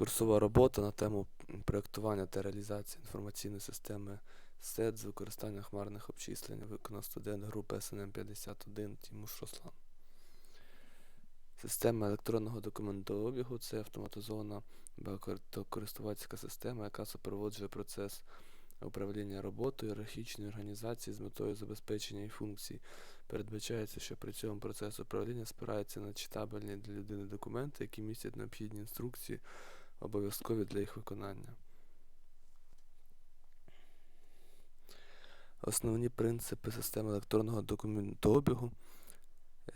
Курсова робота на тему проєктування та реалізації інформаційної системи СЕД з використанням хмарних обчислень виконав студент групи СНМ 51 Тімуш Руслан. Система електронного документообігу це автоматизована багатокористувацька система, яка супроводжує процес управління роботою ієрархічної організації з метою забезпечення її функцій. Передбачається, що при цьому процес управління спирається на читабельні для людини документи, які містять необхідні інструкції, обов'язкові для їх виконання. Основні принципи системи електронного документообігу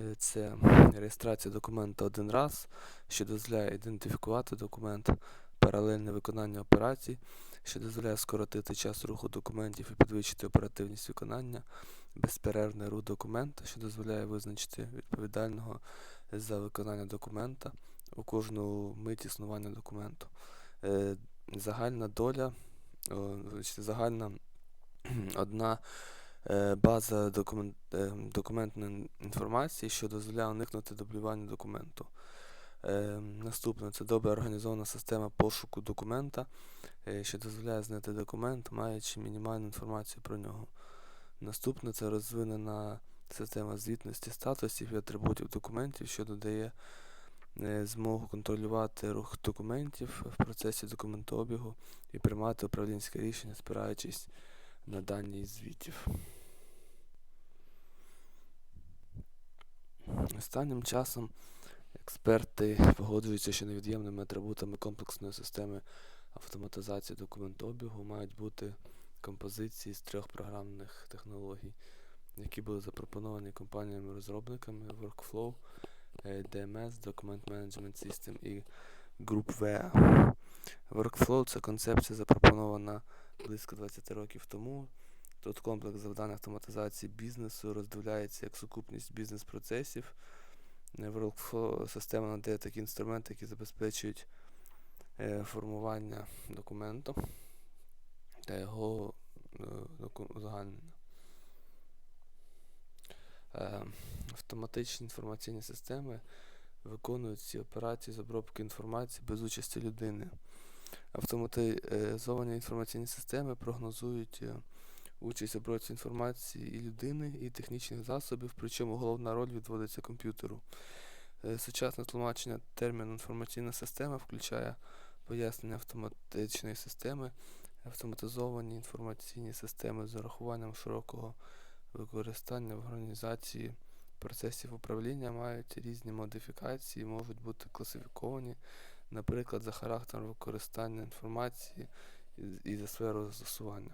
е, це реєстрація документа один раз, що дозволяє ідентифікувати документ, паралельне виконання операцій, що дозволяє скоротити час руху документів і підвищити оперативність виконання, безперервний рух документа, що дозволяє визначити відповідального за виконання документа у кожну мить існування документу. Е, Загальна доля, загальна одна е, база документ, е, документної інформації, що дозволяє уникнути дублювання документу. Наступне це добре організована система пошуку документа, що дозволяє знайти документ, маючи мінімальну інформацію про нього. Наступне це розвинена система звітності статусів і атрибутів документів, що додає змогу контролювати рух документів в процесі документообігу і приймати управлінське рішення, спираючись на дані звітів. Останнім часом експерти погоджуються, що невід'ємними атрибутами комплексної системи автоматизації документообігу мають бути композиції з трьох програмних технологій, які були запропоновані компаніями-розробниками Workflow, е, DMS, Document Management System і GroupWare. Workflow це концепція запропонована близько 20 років тому. Тут комплекс завдань автоматизації бізнесу роздивляється як сукупність бізнес-процесів. Е, Workflow система надає такі інструменти, які забезпечують е, формування документу та його е. Е, Автоматичні інформаційні системи виконують ці операції з обробки інформації без участі людини. Автоматизовані інформаційні системи прогнозують е, участь в обробці інформації і людини, і технічних засобів, причому головна роль відводиться комп'ютеру. Е, Сучасне тлумачення терміну інформаційна система включає пояснення автоматичної системи, автоматизовані інформаційні системи з урахуванням широкого використання в організації процесів управління мають різні модифікації, можуть бути класифіковані, наприклад, за характером використання інформації і- за сферою застосування.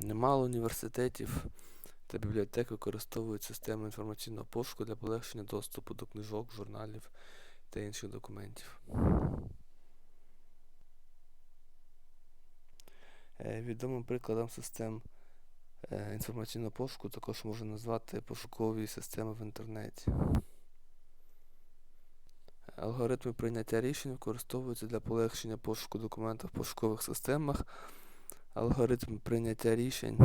Немало університетів та бібліотек використовують систему інформаційного пошуку для полегшення доступу до книжок, журналів та інших документів. Відомим прикладом систем е, інформаційного пошуку також можна назвати пошукові системи в інтернеті. Алгоритми прийняття рішень використовуються для полегшення пошуку документів в пошукових системах. Алгоритм прийняття рішень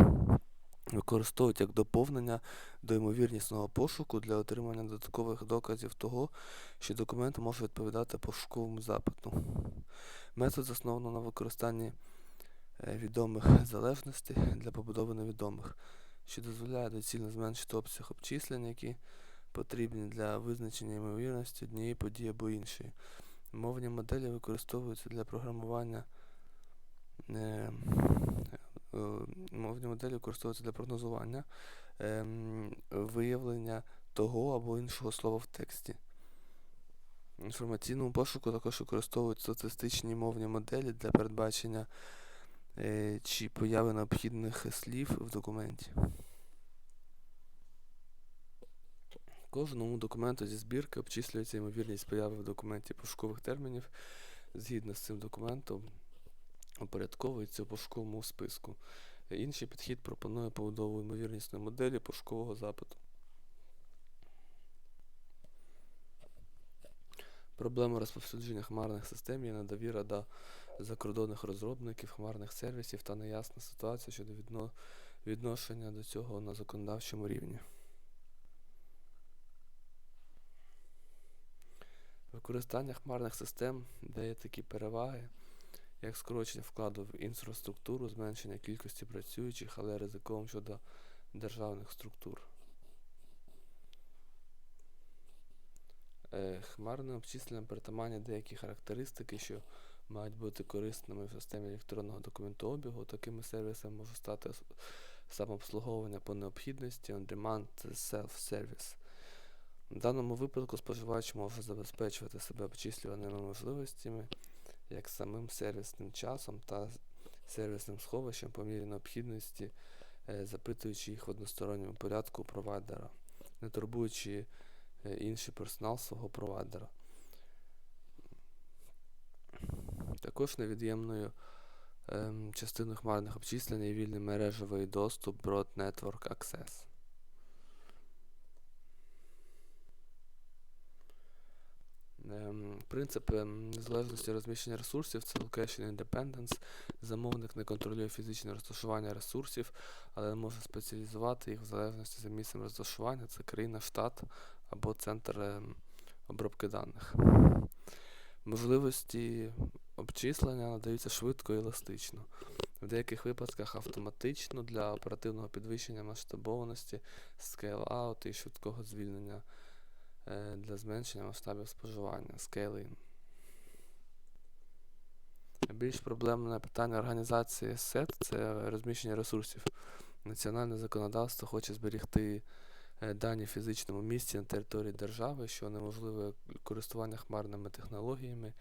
використовують як доповнення до ймовірнісного пошуку для отримання додаткових доказів того, що документ може відповідати пошуковому запиту. Метод засновано на використанні е, відомих залежностей для побудови невідомих, що дозволяє доцільно зменшити обсяг обчислень, які потрібні для визначення ймовірності однієї події або іншої. Мовні моделі використовуються для програмування. е, е, Мовні моделі використовуються для прогнозування, ем, виявлення того або іншого слова в тексті. Інформаційному пошуку також використовують статистичні мовні моделі для передбачення е, чи появи необхідних слів в документі. Кожному документу зі збірки обчислюється ймовірність появи в документі пошукових термінів. Згідно з цим документом упорядковується у пошуковому списку. Інший підхід пропонує побудову ймовірнісної моделі пошукового запиту. Проблема розповсюдження хмарних систем є недовіра до закордонних розробників хмарних сервісів та неясна ситуація щодо відно- відношення до цього на законодавчому рівні. Використання хмарних систем дає такі переваги, як скорочення вкладу в інфраструктуру, зменшення кількості працюючих, але ризиковим щодо державних структур. Е, Хмарним обчисленням притаманні деякі характеристики, що мають бути корисними в системі електронного документообігу. Такими сервісами може стати самообслуговування по необхідності, on-demand self-service. В даному випадку споживач може забезпечувати себе обчислюваними можливостями як самим сервісним часом та сервісним сховищем по мірі необхідності, е, запитуючи їх в односторонньому порядку провайдера, не турбуючи е, інший персонал свого провайдера. Також невід'ємною ем, частиною хмарних обчислень є вільний мережевий доступ Broad Network Access. Ем, Принцип ем, незалежності розміщення ресурсів це Location Independence. Замовник не контролює фізичне розташування ресурсів, але може спеціалізувати їх в залежності за місцем розташування, це країна, штат або центр ем, обробки даних. Можливості обчислення надаються швидко і еластично. В деяких випадках автоматично для оперативного підвищення масштабованості, scale-out і швидкого звільнення е, для зменшення масштабів споживання, scaling. Більш проблемне питання організації SET – це розміщення ресурсів. Національне законодавство хоче зберігти е, дані в фізичному місці на території держави, що унеможливує користування хмарними технологіями,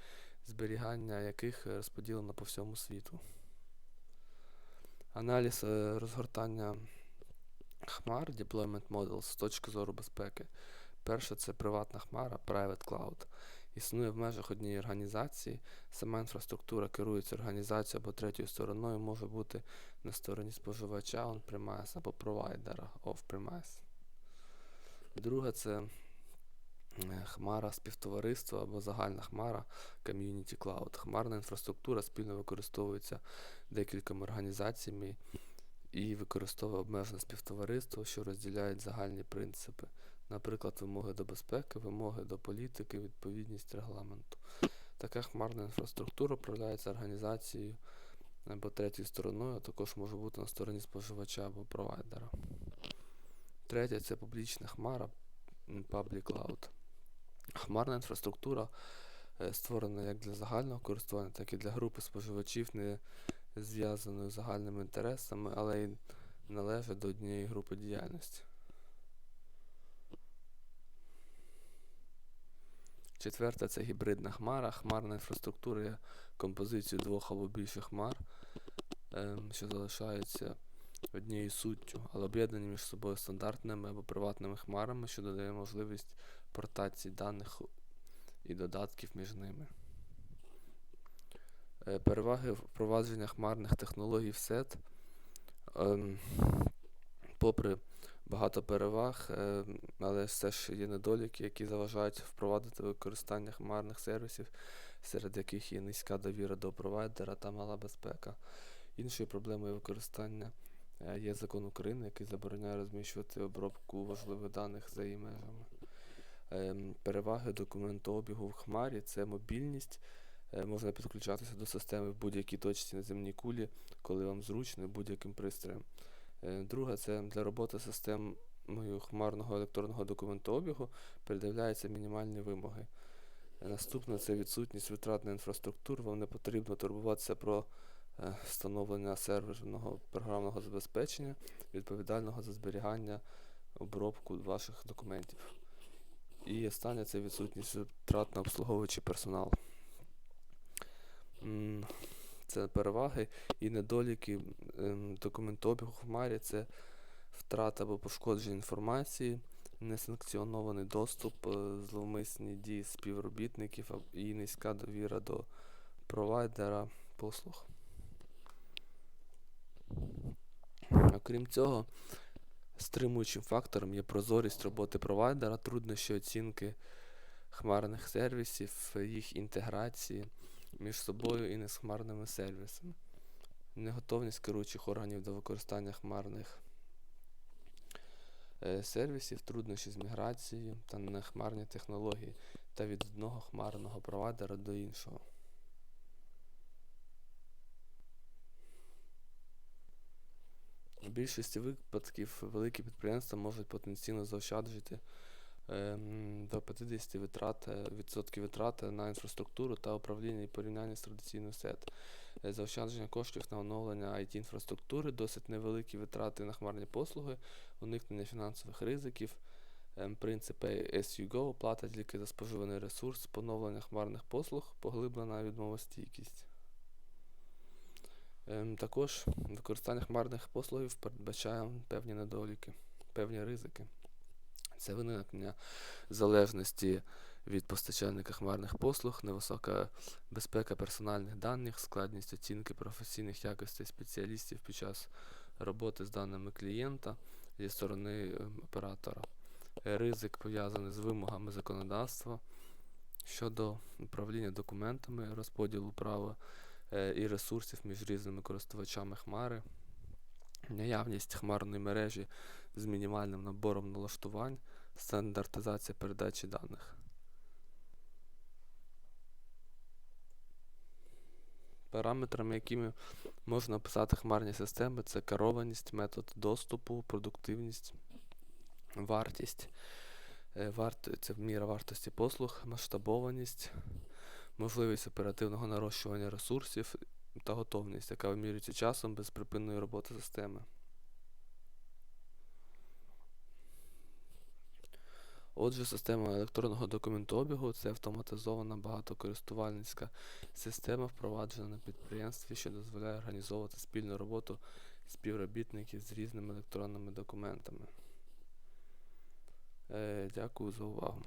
зберігання яких е, розподілено по всьому світу. Аналіз е, розгортання хмар Deployment Models з точки зору безпеки. Перше це приватна хмара, Private Cloud. Існує в межах однієї організації. Сама інфраструктура керується організацією або третьою стороною, може бути на стороні споживача on-premise або провайдера off-premise. Друге це хмара співтовариства або загальна хмара Community Cloud. Хмарна інфраструктура спільно використовується декількома організаціями і використовує обмежене співтовариство, що розділяють загальні принципи, наприклад, вимоги до безпеки, вимоги до політики, відповідність регламенту. Така хмарна інфраструктура управляється організацією або третьою стороною, а також може бути на стороні споживача або провайдера. Третє це публічна хмара Public Cloud. Хмарна інфраструктура е, створена як для загального користування, так і для групи споживачів, не зв'язаної з загальними інтересами, але й належать до однієї групи діяльності. Четверте це гібридна хмара. Хмарна інфраструктура є композицією двох або більше хмар, ем, що залишаються однією суттю, але об'єднані між собою стандартними або приватними хмарами, що додає можливість портації даних і додатків між ними. Е, Переваги впровадження хмарних технологій в сет. Ем, попри багато переваг, е, але все ж є недоліки, які заважають впровадити використання хмарних сервісів, серед яких є низька довіра до провайдера та мала безпека. Іншою проблемою використання е, є закон України, який забороняє розміщувати обробку важливих даних за її межами. Ем, Переваги документообігу в хмарі це мобільність. Е, Можна підключатися до системи в будь-якій точці на земній кулі, коли вам зручно будь-яким пристроєм. Е, Друге, це для роботи системою хмарного електронного документообігу передивляються мінімальні вимоги. Е, Наступне це відсутність витрат на інфраструктуру. Вам не потрібно турбуватися про встановлення серверного програмного забезпечення, відповідального за зберігання, обробку ваших документів. І останнє це відсутність витрат на обслуговуючий персонал. Це переваги і недоліки ем, документообігу в хмарі це втрата або пошкодження інформації, несанкціонований доступ, е, зловмисні дії співробітників і низька довіра до провайдера послуг. Окрім цього, стримуючим фактором є прозорість роботи провайдера, труднощі оцінки хмарних сервісів, їх інтеграції між собою і не з хмарними сервісами, неготовність керуючих органів до використання хмарних е, сервісів, труднощі з міграцією та нехмарні технології. та від одного хмарного провайдера до іншого. У більшості випадків великі підприємства можуть потенційно заощаджувати ем, до 50 витрат, е, відсотків витрати на інфраструктуру та управління і порівняння з традиційною сет. Е, Заощадження коштів на оновлення IT-інфраструктури, досить невеликі витрати на хмарні послуги, уникнення фінансових ризиків, ем, принцип Pay as you go, плата тільки за споживаний ресурс, поновлення хмарних послуг, поглиблена відмовостійкість. Ем, Також використання хмарних послугів передбачає певні недоліки, певні ризики. Це виникнення залежності від постачальника хмарних послуг, невисока безпека персональних даних, складність оцінки професійних якостей спеціалістів під час роботи з даними клієнта зі сторони ем, оператора, Е, ризик пов'язаний з вимогами законодавства щодо управління документами, розподілу права і ресурсів між різними користувачами хмари, наявність хмарної мережі з мінімальним набором налаштувань, стандартизація передачі даних. Параметрами, якими можна описати хмарні системи, це керованість, метод доступу, продуктивність, вартість. Е, Варт, це міра вартості послуг, масштабованість, можливість оперативного нарощування ресурсів та готовність, яка вимірюється часом безприпинної роботи системи. Отже, система електронного документообігу це автоматизована багатокористувальницька система, впроваджена на підприємстві, що дозволяє організовувати спільну роботу співробітників з різними електронними документами. Е, Дякую за увагу.